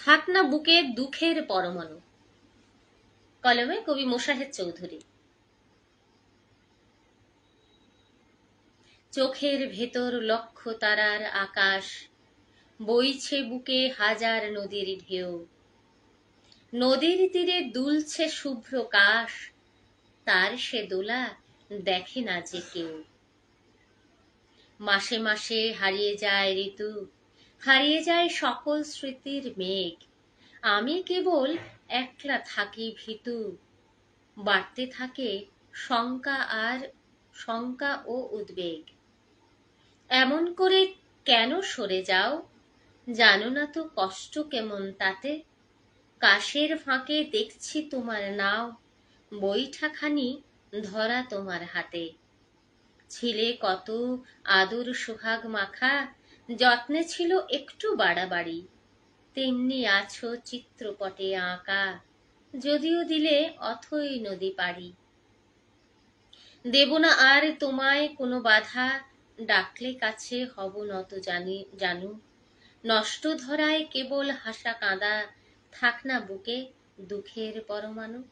থাক না বুকে দুঃখের পরমাণু। কলমে কবি মোশাহেদ চৌধুরী। চোখের ভেতর লক্ষ তারার আকাশ, বইছে বুকে হাজার নদীর ঢেউ। নদীর তীরে দুলছে শুভ্র কাশ, তার সে দোলা দেখে না যে কেউ। মাসে মাসে হারিয়ে যায় ঋতু হারিয়ে যায় সকল স্মৃতির মেঘ। আমি কেবল একলা থাকি ভীতু। বাড়তে থাকে শঙ্কা আর শঙ্কা ও উদ্বেগ। এমন করে কেন সরে যাও? জানো না তো কষ্ট কেমন তাতে? কাশের ফাঁকে দেখছি তোমার নাও। বইঠাখানি ধরা তোমার হাতে। ছিলে কত আদর সোহাগ মাখা যত্নে ছিল একটু বাড়াবাড়ি। তেমনি আছো চিত্রপটে আঁকা, যদিও দিলে অথই নদী পাড়ি। দেব না আর তোমায় কোনো বাধা, ডাকলে কাছে হব নত জানি, জানু। নষ্ট ধরায় কেবল হাসা কাঁদা, থাক না বুকে দুঃখের পরমাণু।